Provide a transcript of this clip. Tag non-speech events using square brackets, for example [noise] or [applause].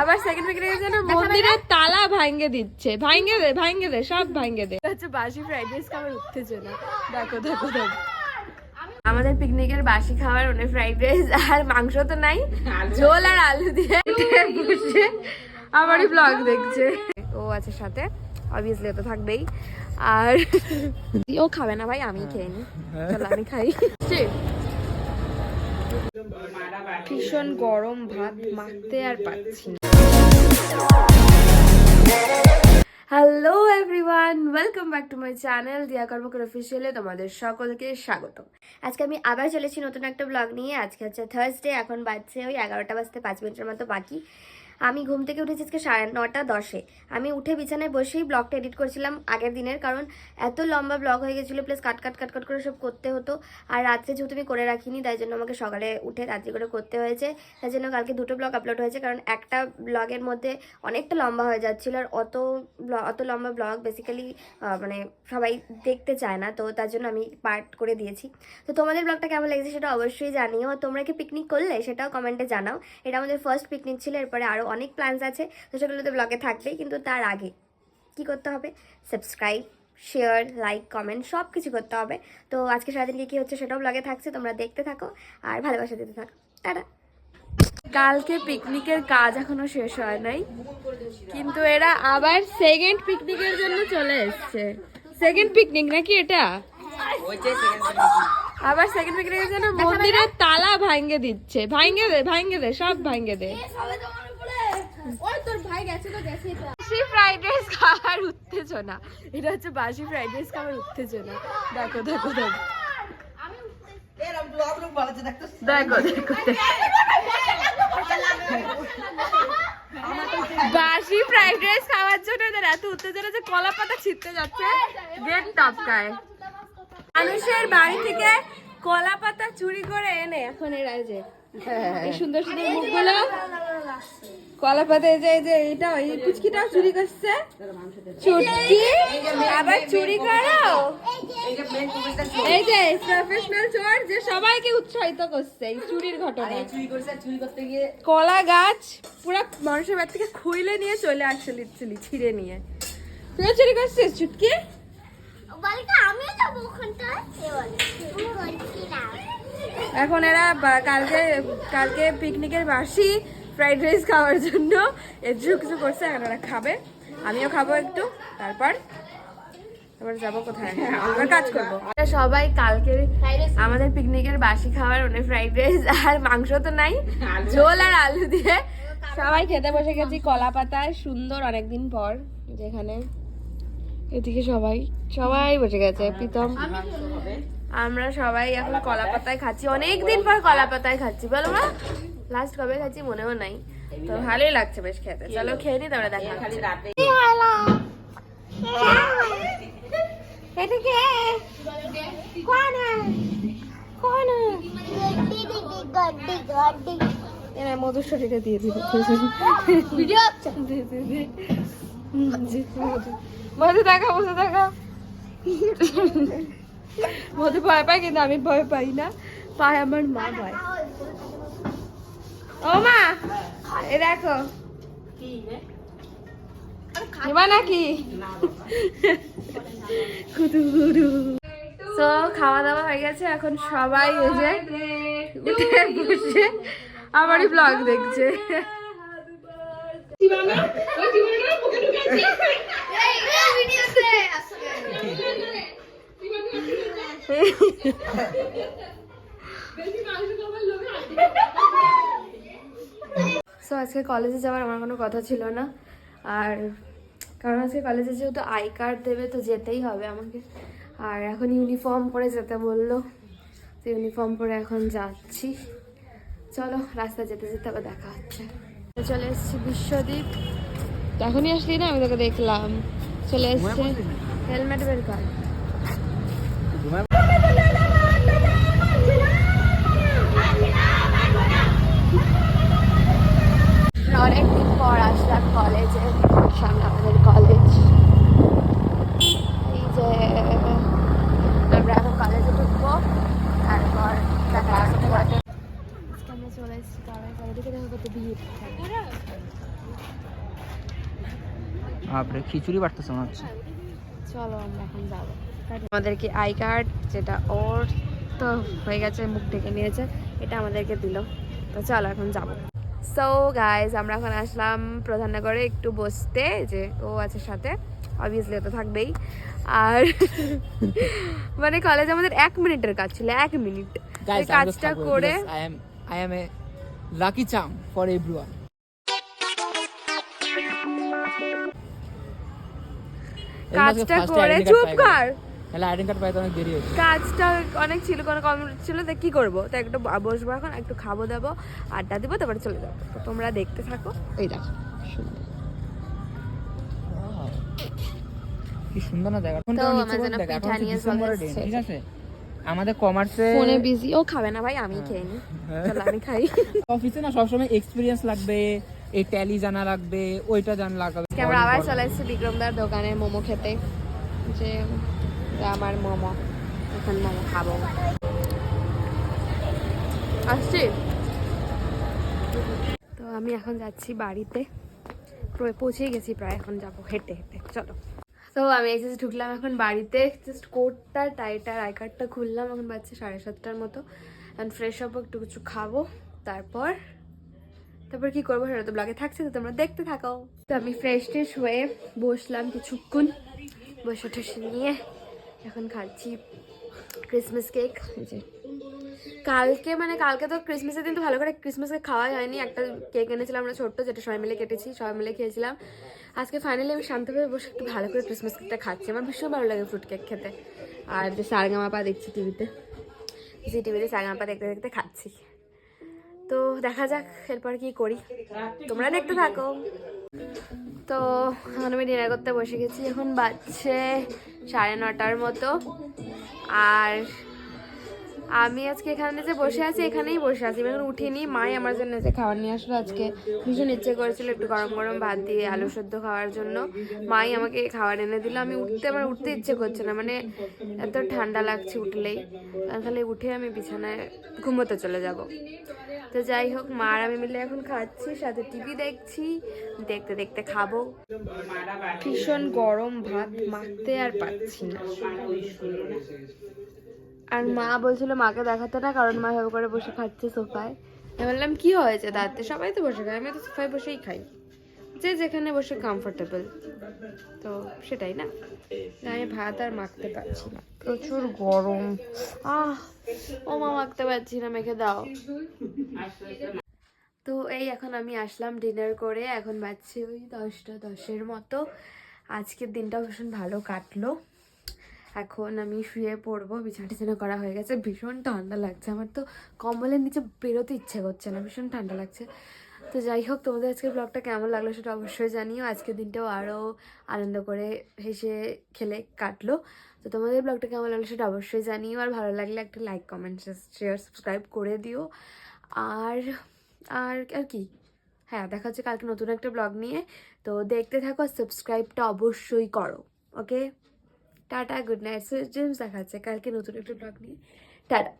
আবার সেকেন্ড পিকনিকের জন্য মন্দিরের তালা ভাঙ্গে দিচ্ছে। ভাঙ্গে দে ভাঙ্গে দে সব ভাঙ্গে দে। হচ্ছে বাসি ফ্রাইড রাইস খাবার উত্তেজনা। দেখো দেখো দেখো। আমাদের পিকনিকের বাসি খাবার মানে ফ্রাইড রাইস আর মাংস তো নাই। ঝোল আর আলু দিয়ে বসে আমারই ব্লগ দেখছে। ও আছে সাথে অবভিয়াসলি তো থাকবেই। আর ও খাবে না ভাই আমি খেয়ে নি। চলো আমি খাই। ভীষণ গরম ভাত মাখতে আর পাচ্ছি না। Hello everyone welcome back to my channel Diya Karmakar অফিসিয়ালে তোমাদের সকলকে স্বাগত আজকে আমি আবার চলেছি নতুন একটা ব্লগ নিয়ে। আজকে হচ্ছে থার্সডে এখন বাজছে ওই এগারোটা বাজতে পাঁচ মিনিটের মতো বাকি। আমি ঘুম থেকে উঠেছি আজকে সাড়ে নটা দশে। আমি উঠে বিছানায় বসেই ব্লগটা এডিট করছিলাম আগের দিনের, কারণ এত লম্বা ব্লগ হয়ে গেছিল প্লাস কাট কাট কাট কাট করে সব করতে হতো। আর রাত্রে যেহেতু আমি করে রাখিনি, তাই জন্য আমাকে সকালে উঠে রাত্রি করে করতে হয়েছে। তাই জন্য কালকে দুটো ব্লগ আপলোড হয়েছে, কারণ একটা ব্লগের মধ্যে অনেকটা লম্বা হয়ে যাচ্ছিল, আর অত অত লম্বা ব্লগ বেসিক্যালি মানে সবাই দেখতে চায় না, তো তার জন্য আমি পার্ট করে দিয়েছি। তো তোমাদের ব্লগটা কেমন লেগেছে সেটা অবশ্যই জানিও। তোমরা কি পিকনিক করলে সেটাও কমেন্টে জানাও। এটা আমাদের ফার্স্ট পিকনিক ছিল, এরপরে আরও অনেক প্ল্যানস আছে। তো সেগুলো তো ব্লগে থাকবেই কিন্তু তার আগে কি করতে হবে? সাবস্ক্রাইব শেয়ার লাইক কমেন্ট সব কিছু করতে হবে। তো আজকে সারাদিন কি হচ্ছে সেটাও ব্লগে থাকছে তোমরা দেখতে থাকো আর ভালোবাসা দিতে থাকো। টাটা। কালকে পিকনিকের কাজ এখনও শেষ হয় নাই কিন্তু এরা আবার সেকেন্ড পিকনিকের জন্য চলে এসছে। সেকেন্ড পিকনিক নাকি এটা? আবার সেকেন্ড পিকনিকের জন্য মন্দিরের তালা ভাঙ্গে দিচ্ছে। ভাঙ্গে দে ভাঙ্গে দে সব ভাঙ্গে দে। বাসি ফ্রাইড রাইস খাবার উত্তেজনা। দেখো রাইস খাওয়ার জন্য এদের এত উত্তেজনা যে কলা পাতা ছিটতে যাচ্ছে। গেট টপকায় মানুষের বাড়ি থেকে কলা পাতা চুরি করে এনে এখন এরা এই যে এই সুন্দর সুন্দর মুখগুলো। কলা পাতা যে এই যে এটা এই কুচকিটাও চুরি করছে। চুটকি আবার চুরি করো এই যে প্রফেশনাল চোর যে সবাইকে উৎসাহিত করছে এই চুরির ঘটনা কলা গাছ পুরো মানুষের বাড়ি থেকে খুইলে নিয়ে চলে আসছে লিচুলি ছিঁড়ে নিয়ে। তুই চুরি করছিস চুটকি? এখন এরা কালকে কালকে পিকনিকের বাসি ফ্রাইড রাইস খাওয়ার জন্য। এর জন্য কিছু করছে এখন ওরা খাবে। আমিও খাব একটু তারপর এবার যাব কোথায়? এবার কাজ করব। সবাই কালকে আমাদের পিকনিকের বাসি খাবার মানে ফ্রাইড রাইস আর মাংস তো নাই। ঝোল আর আলু দিয়ে। সবাই খেতে বসে গেছি কলা পাতায় সুন্দর অনেকদিন পর যেখানে এদিকে সবাই সবাই বসে গেছে প্রীতম। আমরা সবাই এখন কলা পাতায় খাচ্ছি। অনেক দিন পর কলা পাতায় খাচ্ছি বলো মা। লাস্ট কবে খাচ্ছি মনেও নাই। তো ভালোই লাগছে বেশ খেতে। চলো খেয়ে নি তারপরে দেখা। এটা কে? কোন কোন গড্ডি দিদি গড্ডি গড্ডি এনে মধুসূরিটা দিয়ে দিব। ভিডিও দে, দে, দে। হুম, জি, মধু। দেখা মধু দেখা। মধু ভয় পায় কিন্তু আমি ভয় পাই না। পায় আমার মা ভয়। ও মা, এ দেখো। নাকি? খাওয়া দাওয়া হয়ে গেছে, এখন সবাই বসে আমারই ব্লগ দেখছে। সো আজকে কলেজে যাওয়ার আমার কোনো কথা ছিল না। আর কারণ আজকে কলেজে যেহেতু আই কার্ড দেবে, তো যেতেই হবে আমাকে। আর এখন ইউনিফর্ম পরে যেতে বলল। তো ইউনিফর্ম পরে এখন যাচ্ছি। চলো রাস্তা যেতে যেতে আবার দেখা হচ্ছে। চলে এসেছি বিশ্বদ্বীপ এখনই আসলি না? আমি তোকে দেখলাম। চলে এসছে। হেলমেট বের কর অনেকদিন পর আসলাম কলেজে সামনে আমাদের কলেজ এই যে আমরা এখন কলেজে ঢুকবো তারপর দেখা কারণ দেখো কত ভিড় বাপরে খিচুড়ি বাড়তেছে মনে হচ্ছে। চলো আমরা এখন যাব। আমাদেরকে আই কার্ড যেটা ওর তো হয়ে গেছে মুখ ঢেকে নিয়েছে এটা আমাদেরকে দিল। তো চলো এখন যাব। সো গাইজ আমরা এখন আসলাম প্রধাননগরে একটু বসতে যে ও আছে সাথে অবভিয়াসলি তো থাকবেই। আর মানে কলেজ আমাদের এক মিনিটের কাজ ছিল এক মিনিট। কাজটা করে I am I am a lucky charm for everyone. কাজটা করে চুপ কর। তাহলে আইডেন্টি কার্ড পাইতে অনেক দেরি হচ্ছে কাজটা অনেক ছিল কোনো কম ছিল তো কি করব? তো একটু বসবো এখন একটু খাব দাবো আড্ডা দিব তারপরে চলে যাব। তো তোমরা দেখতে থাকো। এই দেখো কি সুন্দর না জায়গা। ঠিক আছে? আমাদের কমার্সে ফোনে বিজি ও খাবে না ভাই আমি খেয়ে নি। চলো আমি খাই। [laughs] অফিসে না সবসময় এক্সপিরিয়েন্স লাগবে এই ট্যালি জানা লাগবে ওইটা জানা লাগবে। আমরা আবার চলে এসেছি বিক্রমদার দোকানে মোমো খেতে। যে আমার মোমো এখন মোমো খাব। আসছি? তো আমি এখন যাচ্ছি বাড়িতে। পৌঁছেই গেছি প্রায় এখন যাব হেঁটে হেঁটে। চলো। তো আমি এই জাস্ট ঢুকলাম এখন বাড়িতে জাস্ট কোটটা টাইটার আই কার্ডটা খুললাম, এখন বাজছে সাড়ে সাতটার মতো। এখন ফ্রেশ হব একটু কিছু খাব, তারপর তারপর কি করব সেটা তো ব্লগে থাকছে, তো তোমরা দেখতে থাকো। তো আমি ফ্রেশ ট্রেশ হয়ে বসলাম কিছুক্ষণ বসে টসে নিয়ে, এখন খাচ্ছি ক্রিসমাস কেক এই যে। কালকে মানে কালকে তো ক্রিসমাসের দিন তো ভালো করে ক্রিসমাস কেক খাওয়াই হয়নি। একটা কেক এনেছিলাম আমরা ছোট্ট, যেটা সবাই মিলে কেটেছি, সবাই মিলে খেয়েছিলাম। আজকে ফাইনালি আমি শান্তভাবে বসে একটু ভালো করে ক্রিসমাস কেকটা খাচ্ছি। আমার ভীষণ ভালো লাগে ফ্রুট কেক খেতে। আর যে সারগামাপা দেখছি টিভিতে জি টিভিতে সারগামাপা দেখতে দেখতে খাচ্ছি। তো দেখা যাক, এরপর কি করি। তোমরা দেখতে থাকো। তো এখন আমি ডিনার করতে বসে গেছি। এখন বাজছে সাড়ে নটার মতো। আর আমি আজকে এখানে যে বসে আছি, এখানেই বসে আছি। এখন উঠিনি, মাই আমার জন্য যে খাবার নিয়ে আসলো আজকে। ভীষণ ইচ্ছে করেছিল একটু গরম গরম ভাত দিয়ে আলু সেদ্ধ খাওয়ার জন্য। মাই আমাকে খাবার এনে দিল। আমি উঠতে আমার উঠতে ইচ্ছে করছে না মানে এত ঠান্ডা লাগছে উঠলেই। খালি উঠে আমি বিছানায় ঘুমোতে চলে যাব। তো যাই হোক, মা আর আমি মিলে এখন খাচ্ছি, সাথে টিভি দেখছি, দেখতে দেখতে খাব। ভীষণ গরম ভাত, মাখতে আর পাচ্ছি না। আর মা বলছিল মাকে দেখাতে না কারণ মা এভাবে করে বসে খাচ্ছে সোফায়। আমি বললাম কি হয়েছে? তাতে সবাই তো বসে খায় আমি তো সোফায় বসেই খাই। যে যেখানে বসে কমফোর্টেবল তো সেটাই না। না, আমি ভাত আর মাখতে পারছি না। প্রচুর গরম। আহ ও মা মাখতে পারছি না মেখে দাও। তো এই এখন আমি আসলাম ডিনার করে এখন বাজছে ওই দশটা দশের মতো। আজকের দিনটা ভীষণ ভালো কাটলো। এখন আমি শুয়ে পড়ব, বিছানা টিছানা করা হয়ে গেছে, ভীষণ ঠান্ডা লাগছে, আমার তো কম্বলের নিচে বেরোতে ইচ্ছে করছে না, ভীষণ ঠান্ডা লাগছে। তো যাই হোক, তোমাদের আজকের ব্লগটা কেমন লাগল সেটা অবশ্যই জানিও, আজকের দিনটাও আরও আনন্দ করে হেসে খেলে কাটলো। তো তোমাদের ব্লগটা কেমন লাগল সেটা অবশ্যই জানিও, আর ভালো লাগলে একটা লাইক কমেন্ট শেয়ার সাবস্ক্রাইব করে দিও। আর আর আর কি? হ্যাঁ দেখা হচ্ছে কালকে নতুন একটা ব্লগ নিয়ে। তো দেখতে থাকো সাবস্ক্রাইবটা অবশ্যই করো okay tata good night. So James দেখা হচ্ছে কালকে নতুন একটা ব্লগ নিয়ে। টাটা।